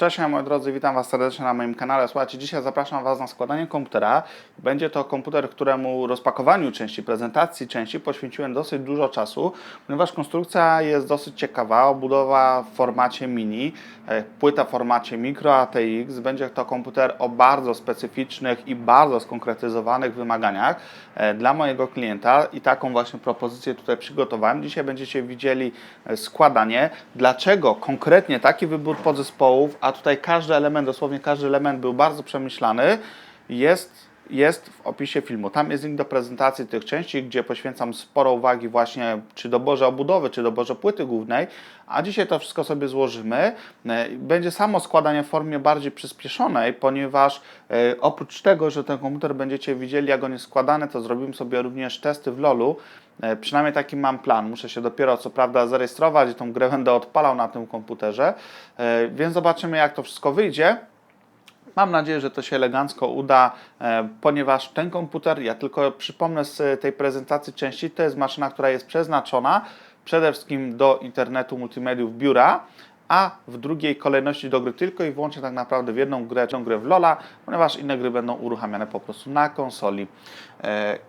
Cześć moi drodzy, witam Was serdecznie na moim kanale. Słuchajcie, dzisiaj zapraszam Was na składanie komputera. Będzie to komputer, któremu rozpakowaniu części, prezentacji części poświęciłem dosyć dużo czasu, ponieważ konstrukcja jest dosyć ciekawa, obudowa w formacie mini, e, płyta w formacie micro ATX. Będzie to komputer o bardzo specyficznych i bardzo skonkretyzowanych wymaganiach e, dla mojego klienta i taką właśnie propozycję tutaj przygotowałem. Dzisiaj będziecie widzieli e, składanie. Dlaczego konkretnie taki wybór podzespołów, a tutaj każdy element, dosłownie każdy element był bardzo przemyślany, jest jest w opisie filmu. Tam jest link do prezentacji tych części, gdzie poświęcam sporo uwagi właśnie czy doborze obudowy, czy doborze płyty głównej, a dzisiaj to wszystko sobie złożymy. E, Będzie samo składanie w formie bardziej przyspieszonej, ponieważ e, oprócz tego, że ten komputer będziecie widzieli, jak on jest składany, to zrobimy sobie również testy w LoLu. E, Przynajmniej taki mam plan. Muszę się dopiero co prawda zarejestrować i tą grę będę odpalał na tym komputerze, E, więc zobaczymy jak to wszystko wyjdzie. Mam nadzieję, że to się elegancko uda, e, ponieważ ten komputer, ja tylko przypomnę z tej prezentacji części, to jest maszyna, która jest przeznaczona przede wszystkim do internetu multimediów biura, a w drugiej kolejności do gry tylko i wyłącznie tak naprawdę w jedną grę, jedną grę w Lola, ponieważ inne gry będą uruchamiane po prostu na konsoli.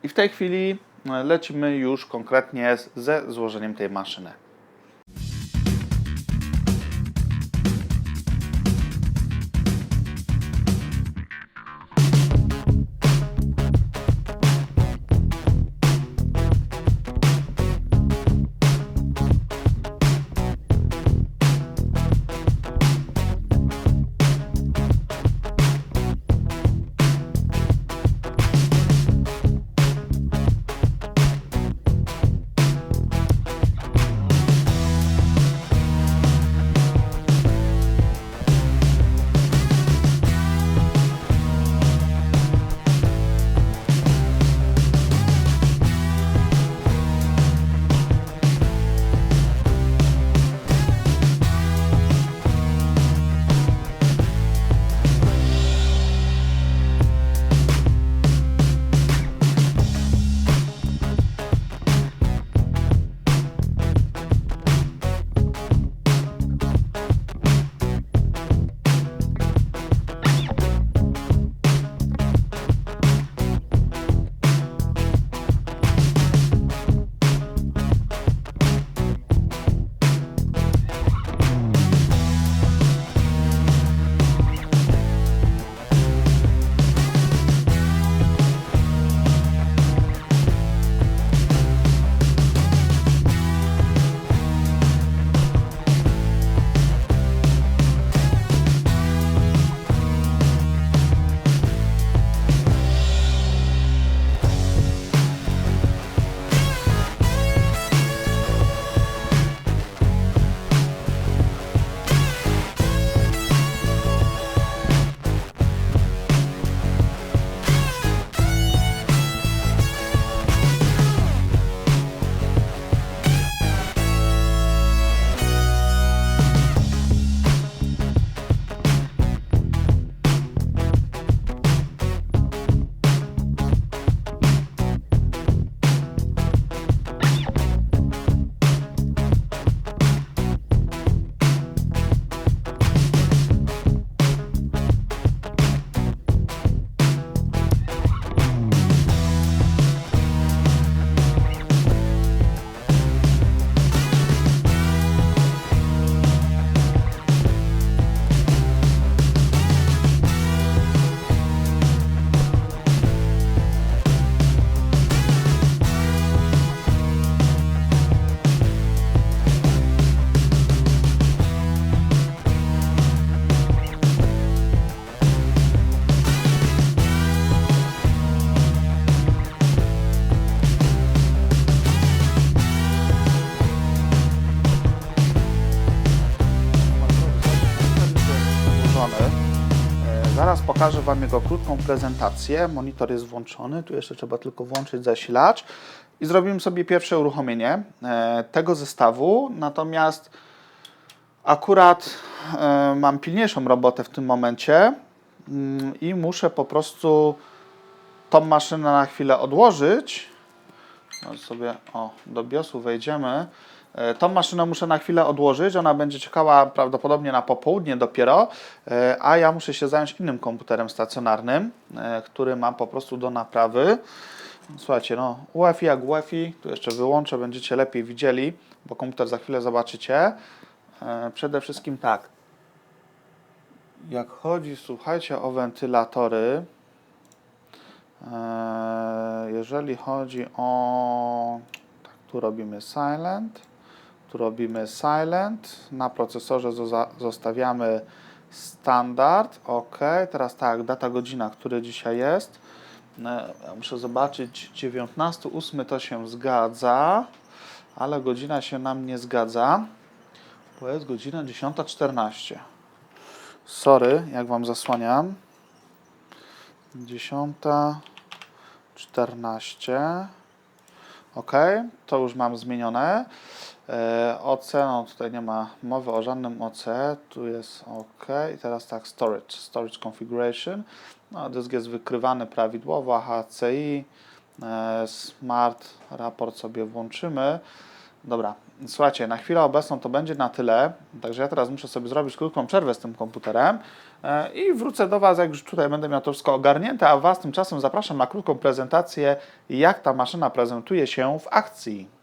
I w tej chwili lecimy już konkretnie ze złożeniem tej maszyny. Pokażę Wam jego krótką prezentację. Monitor jest włączony, tu jeszcze trzeba tylko włączyć zasilacz i zrobimy sobie pierwsze uruchomienie e, tego zestawu. Natomiast akurat e, mam pilniejszą robotę w tym momencie mm, i muszę po prostu tą maszynę na chwilę odłożyć. No sobie o, do BIOSu wejdziemy. E, Tą maszynę muszę na chwilę odłożyć, ona będzie czekała prawdopodobnie na popołudnie dopiero, e, a ja muszę się zająć innym komputerem stacjonarnym, e, który mam po prostu do naprawy. Słuchajcie, no UEFI jak UEFI, tu jeszcze wyłączę, będziecie lepiej widzieli, bo komputer za chwilę zobaczycie. Przede wszystkim tak, jak chodzi, słuchajcie, o wentylatory, jeżeli chodzi o, tak, tu robimy silent, tu robimy silent, na procesorze zostawiamy standard, ok, teraz tak, data, godzina, który dzisiaj jest, E, muszę zobaczyć, 19.08 to się zgadza, ale godzina się nam nie zgadza, bo jest godzina 10.14. Sorry, jak Wam zasłaniam. 10.14. Ok, to już mam zmienione. E, OC, no tutaj nie ma mowy o żadnym OC, tu jest OK. I teraz tak, storage, storage configuration. No, dysk jest wykrywany prawidłowo, HCI, e, smart, raport sobie włączymy. Dobra, słuchajcie, na chwilę obecną to będzie na tyle, także ja teraz muszę sobie zrobić krótką przerwę z tym komputerem e, i wrócę do Was, jak już tutaj będę miał to wszystko ogarnięte, a Was tymczasem zapraszam na krótką prezentację, jak ta maszyna prezentuje się w akcji.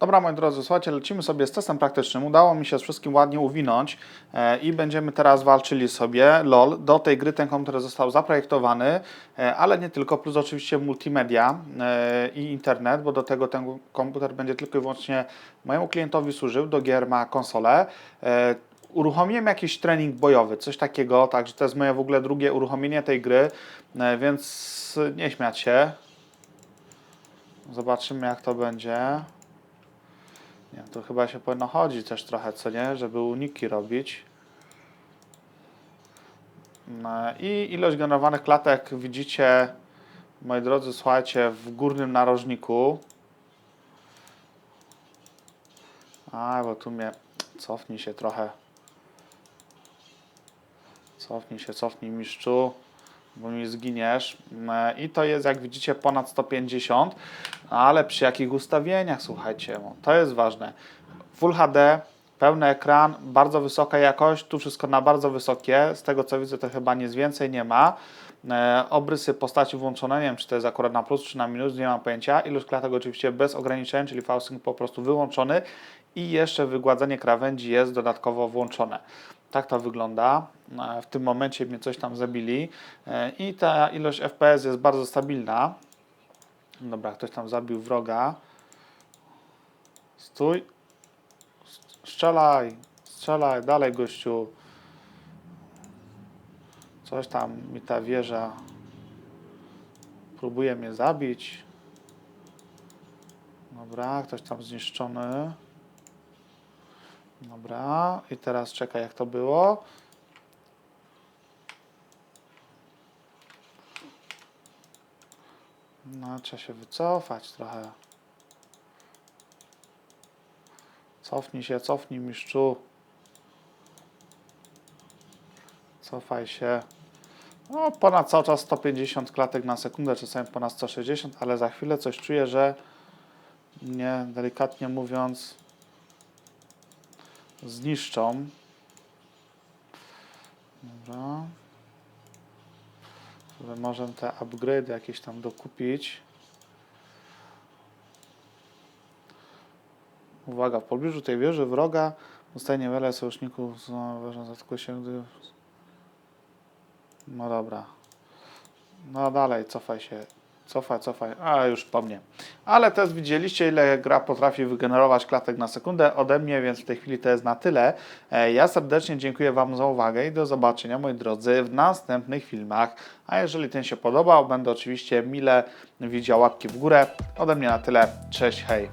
Dobra, moi drodzy, słuchajcie, lecimy sobie z testem praktycznym. Udało mi się z wszystkim ładnie uwinąć e, i będziemy teraz walczyli sobie. LOL, do tej gry ten komputer został zaprojektowany, e, ale nie tylko, plus oczywiście multimedia e, i internet, bo do tego ten komputer będzie tylko i wyłącznie mojemu klientowi służył. Do gier ma konsolę. E, uruchomiłem jakiś trening bojowy, coś takiego, także to jest moje w ogóle drugie uruchomienie tej gry, e, więc nie śmiać się. Zobaczymy jak to będzie. Nie, to chyba się powinno chodzić też trochę, co nie? Żeby uniki robić. No I ilość generowanych klatek widzicie, moi drodzy, słuchajcie, w górnym narożniku. A, bo tu mnie... Cofnij się trochę. Cofnij się, cofnij mistrzu, bo mi zginiesz. E, I to jest, jak widzicie, ponad 150, ale przy jakich ustawieniach, słuchajcie, to jest ważne. Full HD, pełny ekran, bardzo wysoka jakość, tu wszystko na bardzo wysokie, z tego co widzę to chyba nic więcej nie ma. E, obrysy postaci włączone, nie wiem czy to jest akurat na plus czy na minus, nie mam pojęcia. Ilość klatek oczywiście bez ograniczeń, czyli VSync po prostu wyłączony i jeszcze wygładzanie krawędzi jest dodatkowo włączone. Tak to wygląda. E, W tym momencie mnie coś tam zabili e, i ta ilość FPS jest bardzo stabilna. Dobra, ktoś tam zabił wroga. Stój. Strzelaj, strzelaj, dalej gościu. Coś tam mi ta wieża próbuje mnie zabić. Dobra, ktoś tam zniszczony. Dobra, i teraz czekaj jak to było. No, trzeba się wycofać trochę. Cofnij się, cofnij mistrzu. Cofaj się. No, ponad cały czas 150 klatek na sekundę, czasami ponad 160, ale za chwilę coś czuję, że mnie, delikatnie mówiąc, zniszczą. Dobra. Żeby może te upgrade jakieś tam dokupić. Uwaga, w pobliżu tej wieży wroga zostaje niewiele sojuszników z wieżą zaatakuje się, gdy... No dobra. No dalej, cofaj się. Cofaj, cofaj. A, już po mnie. Ale też widzieliście, ile gra potrafi wygenerować klatek na sekundę ode mnie, więc w tej chwili to jest na tyle. E, Ja serdecznie dziękuję Wam za uwagę i do zobaczenia, moi drodzy, w następnych filmach. A jeżeli ten się podobał, będę oczywiście mile widział łapki w górę. Ode mnie na tyle. Cześć, hej.